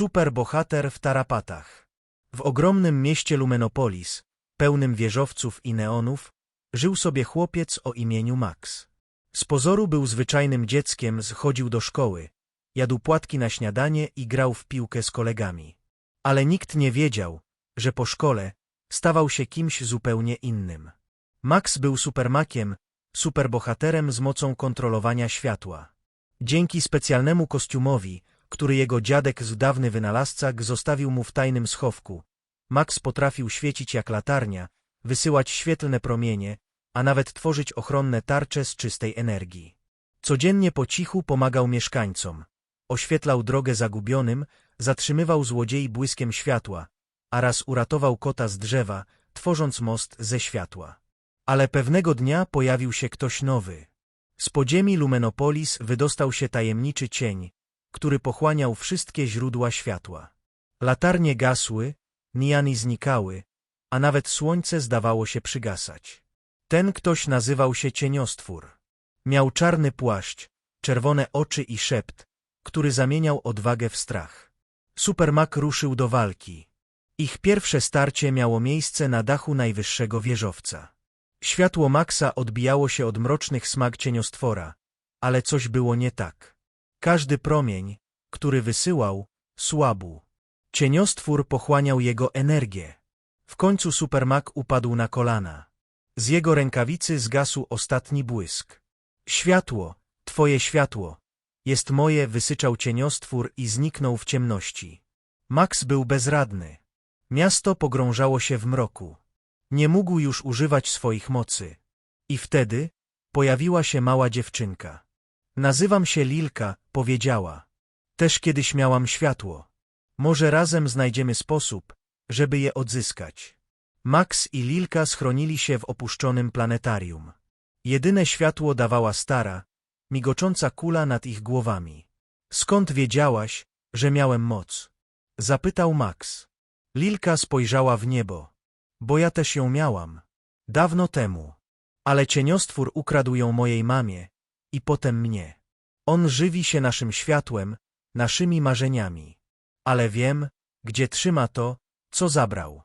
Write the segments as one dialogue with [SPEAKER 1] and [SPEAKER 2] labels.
[SPEAKER 1] Superbohater w tarapatach. W ogromnym mieście Lumenopolis, pełnym wieżowców i neonów, żył sobie chłopiec o imieniu Max. Z pozoru był zwyczajnym dzieckiem, chodził do szkoły, jadł płatki na śniadanie i grał w piłkę z kolegami. Ale nikt nie wiedział, że po szkole stawał się kimś zupełnie innym. Max był supermakiem, superbohaterem z mocą kontrolowania światła. Dzięki specjalnemu kostiumowi, który jego dziadek z dawny wynalazcak zostawił mu w tajnym schowku, Max potrafił świecić jak latarnia, wysyłać świetlne promienie, a nawet tworzyć ochronne tarcze z czystej energii. Codziennie po cichu pomagał mieszkańcom, oświetlał drogę zagubionym, zatrzymywał złodziei błyskiem światła, a raz uratował kota z drzewa, tworząc most ze światła. Ale pewnego dnia pojawił się ktoś nowy. Z podziemi Lumenopolis wydostał się tajemniczy cień, który pochłaniał wszystkie źródła światła. Latarnie gasły, niany znikały, a nawet słońce zdawało się przygasać. Ten ktoś nazywał się cieniostwór. Miał czarny płaszcz, czerwone oczy i szept, który zamieniał odwagę w strach. Supermak ruszył do walki. Ich pierwsze starcie miało miejsce na dachu najwyższego wieżowca. Światło Maxa odbijało się od mrocznych smag cieniostwora, ale coś było nie tak. Każdy promień, który wysyłał, słabł. Cieniostwór pochłaniał jego energię. W końcu Supermak upadł na kolana. Z jego rękawicy zgasł ostatni błysk. Światło, twoje światło, jest moje, wysyczał cieniostwór i zniknął w ciemności. Max był bezradny. Miasto pogrążało się w mroku. Nie mógł już używać swoich mocy. I wtedy pojawiła się mała dziewczynka. Nazywam się Lilka, powiedziała. Też kiedyś miałam światło. Może razem znajdziemy sposób, żeby je odzyskać. Max i Lilka schronili się w opuszczonym planetarium. Jedyne światło dawała stara, migocząca kula nad ich głowami. Skąd wiedziałaś, że miałem moc? Zapytał Max. Lilka spojrzała w niebo. Bo ja też ją miałam. Dawno temu. Ale cieniostwór ukradł ją mojej mamie i potem mnie. On żywi się naszym światłem, naszymi marzeniami. Ale wiem, gdzie trzyma to, co zabrał.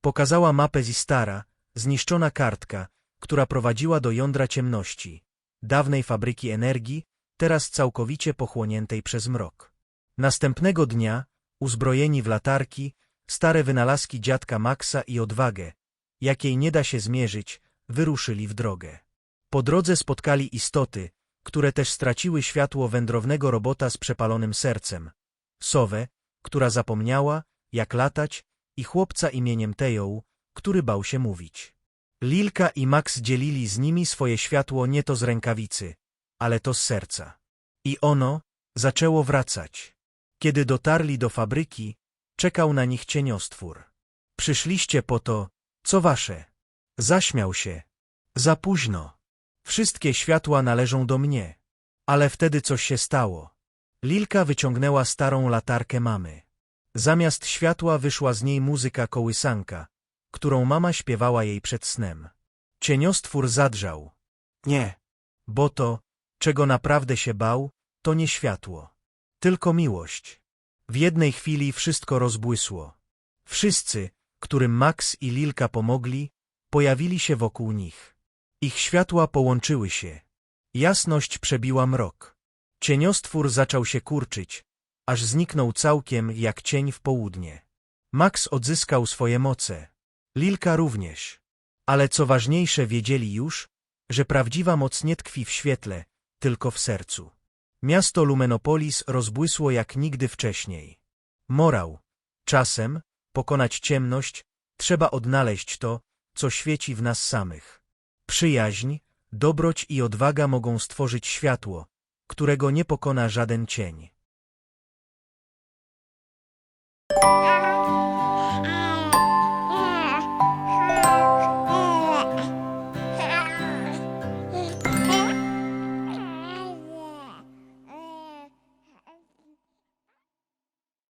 [SPEAKER 1] Pokazała mapę Zistara, zniszczona kartka, która prowadziła do jądra ciemności, dawnej fabryki energii, teraz całkowicie pochłoniętej przez mrok. Następnego dnia, uzbrojeni w latarki, stare wynalazki dziadka Maxa i odwagę, jakiej nie da się zmierzyć, wyruszyli w drogę. Po drodze spotkali istoty, które też straciły światło wędrownego robota z przepalonym sercem, sowę, która zapomniała, jak latać, i chłopca imieniem Teją, który bał się mówić. Lilka i Max dzielili z nimi swoje światło nie to z rękawicy, ale to z serca. I ono zaczęło wracać. Kiedy dotarli do fabryki, czekał na nich cieniostwór. Przyszliście po to, co wasze. Zaśmiał się. Za późno. Wszystkie światła należą do mnie. Ale wtedy coś się stało. Lilka wyciągnęła starą latarkę mamy. Zamiast światła wyszła z niej muzyka kołysanka, którą mama śpiewała jej przed snem. Cieniostwór zadrżał. Nie, bo to, czego naprawdę się bał, to nie światło. Tylko miłość. W jednej chwili wszystko rozbłysło. Wszyscy, którym Max i Lilka pomogli, pojawili się wokół nich. Ich światła połączyły się. Jasność przebiła mrok. Cieniostwór zaczął się kurczyć, aż zniknął całkiem jak cień w południe. Max odzyskał swoje moce. Lilka również. Ale co ważniejsze wiedzieli już, że prawdziwa moc nie tkwi w świetle, tylko w sercu. Miasto Lumenopolis rozbłysło jak nigdy wcześniej. Morał. Czasem, pokonać ciemność, trzeba odnaleźć to, co świeci w nas samych. Przyjaźń, dobroć i odwaga mogą stworzyć światło, którego nie pokona żaden cień.